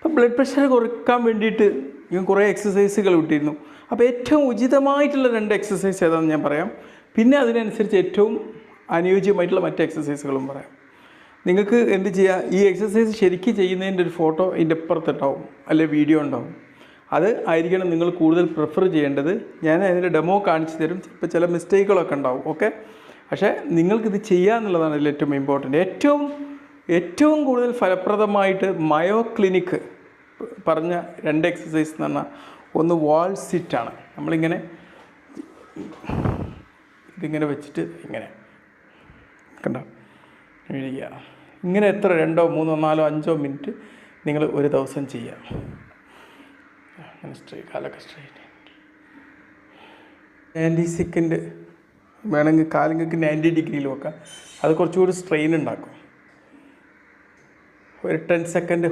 അപ്പോൾ blood pressure കുറയ്ക്കാൻ വേണ്ടിയിട്ട് ഞാൻ കുറേ എക്സസൈസുകൾ വിട്ടിരുന്നു അപ്പോൾ ഏറ്റവും ഉചിതമായിട്ടുള്ള രണ്ട് എക്സസൈസ് ഏതാണെന്ന് ഞാൻ പറയാം. പിന്നെ അതിനനുസരിച്ച് ഏറ്റവും അനുയോജ്യമായിട്ടുള്ള മറ്റ് എക്സസൈസുകളും പറയാം. നിങ്ങൾക്ക് എന്ത് ചെയ്യുക ഈ എക്സസൈസ് ശരിക്കും ചെയ്യുന്നതിന്റെ ഒരു ഫോട്ടോ ഇതിന്റെ അപ്പുറത്തുണ്ടാവും അല്ലെ വീഡിയോ ഉണ്ടാവും. അത് ആയിരിക്കണം നിങ്ങൾ കൂടുതൽ പ്രിഫർ ചെയ്യേണ്ടത്. ഞാൻ അതിന്റെ ഡെമോ കാണിച്ചു തരും. ചിലപ്പോൾ ചില മിസ്റ്റേക്കുകളൊക്കെ ഉണ്ടാവും ഓക്കെ പക്ഷേ നിങ്ങൾക്കിത് ചെയ്യുക എന്നുള്ളതാണ് ഇതിൽ ഏറ്റവും ഇമ്പോർട്ടന്റ് ഏറ്റവും ഏറ്റവും കൂടുതൽ ഫലപ്രദമായിട്ട് മയോ ക്ലിനിക്ക് പറഞ്ഞ രണ്ട് എക്സസൈസ് എന്ന് പറഞ്ഞാൽ ഒന്ന് വാൾ സിറ്റാണ് നമ്മളിങ്ങനെ ഇതിങ്ങനെ വെച്ചിട്ട് ഇങ്ങനെ. കണ്ടോ? ഇരിക്കുക. ഇങ്ങനെ എത്ര രണ്ടോ മൂന്നോ നാലോ അഞ്ചോ മിനിറ്റ് നിങ്ങൾ ഒരു ദിവസം ചെയ്യാം അങ്ങനെ സ്ട്രൈ കാലൊക്കെ സ്ട്രൈറ്റ് നയന്റി സെക്കൻഡ് വേണമെങ്കിൽ കാലങ്ങൾക്ക് നയന്റി ഡിഗ്രിയിൽ വെക്കാം. അത് കുറച്ചുകൂടി സ്ട്രെയിൻ ഉണ്ടാക്കും. ഒരു ടെൻ സെക്കൻഡ്